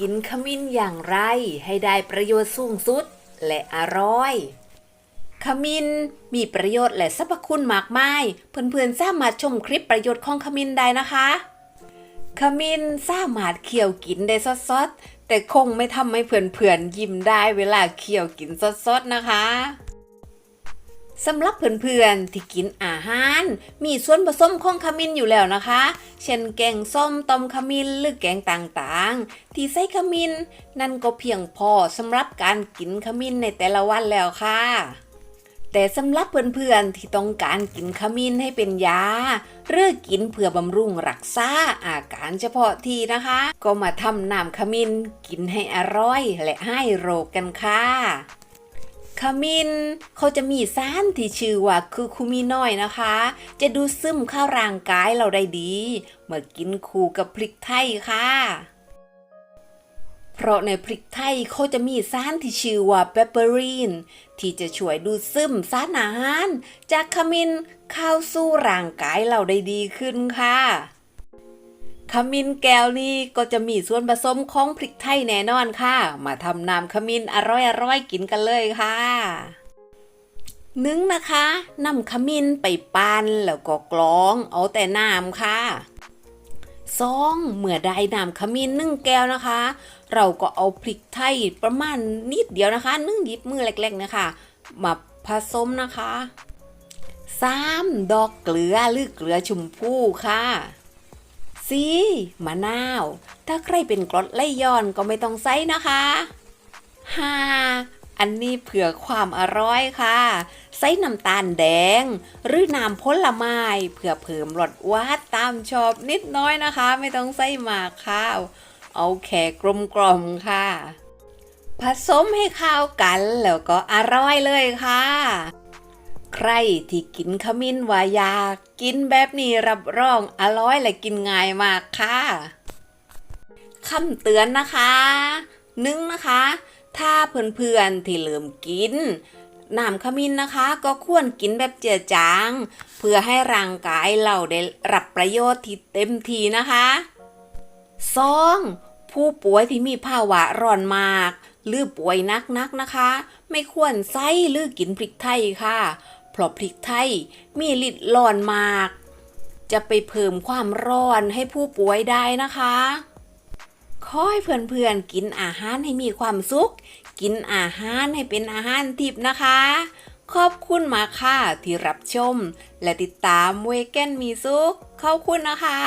กินขมิ้นอย่างไรให้ได้ประโยชน์สูงสุดและอร่อย ขมิ้นมีประโยชน์และสรรพคุณมากมาย เพื่อนๆสามารถชมคลิปประโยชน์ของขมิ้นได้นะคะ ขมิ้นสามารถเคี่ยวกินได้สดๆแต่คงไม่ทำให้เพื่อนๆยิ้มได้เวลาเคี่ยวกินสดๆนะคะสำหรับเพื่อนๆที่กินอา หาร มีส่วนผสมของขมิ้นอยู่แล้วนะคะ เช่นแกงส้มต้มขมิ้นหรือแกงต่างๆ ที่ใส่ขมิ้น นั่นก็เพียงพอสำหรับการกินขมิ้นในแต่ละวันแล้วค่ะ แต่สำหรับเพื่อนๆที่ต้องการกินขมิ้นให้เป็นยาหรือกินเพื่อบำรุงรักษาอาการเฉพาะที่นะคะ ก็มาทำน้ำขมิ้นกินให้อร่อยและให้โรคกันค่ะ ขมิ้นเขาจะมีสารที่ชื่อว่าคือคูมินอยด์นะคะ จะดูดซึมเข้าร่างกายเราได้ดี เมื่อกินคู่กับพริกไทยค่ะ เพราะในพริกไทยเขาจะมีสารที่ชื่อว่าเปปเปอรีนที่จะช่วยดูดซึมสารอาหาร จากขมิ้นเข้าสู่ร่างกายเราได้ดีขึ้นค่ะ ขมิ้นแก้วนี้ก็จะมีส่วนผสมของพริกไทยแน่นอนค่ะ มาทำน้ำขมิ้นอร่อยๆกินกันเลยค่ะหนึ่งนะคะนำขมิ้นไปปั้นแล้วก็กรอง เอาแต่น้ำค่ะสองเมื่อได้น้ำขมิ้นหนึ่งแก้วนะคะ เราก็เอาพริกไทยประมาณนิดเดียวนะคะนึ่งหยิบมือเล็กๆนะคะ มาผสมนะคะสามดอกเกลือหรือเกลือชมพูค่ะ สีมะนาว ถ้าใครเป็นกรดไหลย้อนก็ไม่ต้องใส่นะคะห้าอันนี้เผื่อความอร่อยค่ะ ใส่น้ำตาลแดง หรือน้ำผลไม้เพื่อเพิ่มรสหวานตามชอบนิดน้อยนะคะ ไม่ต้องใส่มากค่ะเอาแค่กลมๆค่ะ ผสมให้เข้ากันแล้วก็อร่อยเลยค่ะ ใครที่กินขมิ้นวายา กินแบบนี้รับรองอร่อยและกินง่ายมากค่ะคำเตือนนะคะหนึ่งนะคะ ถ้าเพื่อนๆที่เริ่มกินน้ำขมิ้นนะคะ ก็ควรกินแบบเจือจาง เพื่อให้ร่างกายเราได้รับประโยชน์ที่เต็มทีนะคะสองผู้ป่วยที่มีภาวะร้อนมาก หรือป่วยนักๆนนะคะ ไม่ควรใส่หรือกินพริกไทยค่ะ เพราะพริกไทยมีฤทธิ์ร้อนมาก จะไปเพิ่มความร้อนให้ผู้ป่วยได้นะคะขอให้เพื่อนๆกินอาหารให้มีความสุข กินอาหารให้เป็นอาหารทิพนะคะ ขอบคุณมากค่ะที่รับชม และติดตามเวแกนมีสุขขอบคุณนะคะ